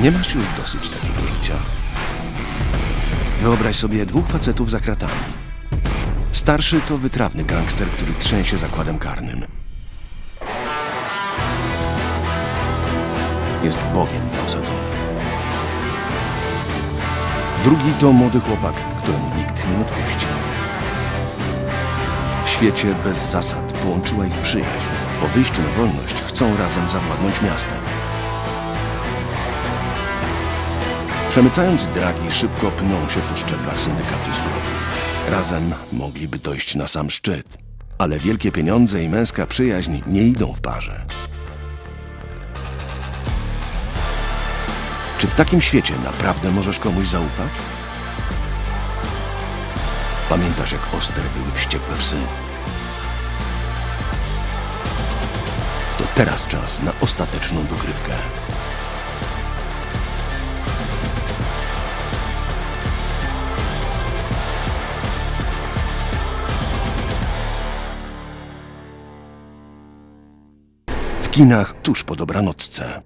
Nie masz już dosyć takiego życia? Wyobraź sobie dwóch facetów za kratami. Starszy to wytrawny gangster, który trzęsie zakładem karnym. Jest Bogiem osadzony. Drugi to młody chłopak, któremu nikt nie odpuści. W świecie bez zasad połączyła ich przyjaźń. Po wyjściu na wolność chcą razem zawładnąć miastem. Przemycając dragi, szybko pną się po szczeblach syndykatu zbrodni. Razem mogliby dojść na sam szczyt, ale wielkie pieniądze i męska przyjaźń nie idą w parze. Czy w takim świecie naprawdę możesz komuś zaufać? Pamiętasz, jak ostre były wściekłe psy? To teraz czas na ostateczną dogrywkę. W kinach tuż po dobranocce.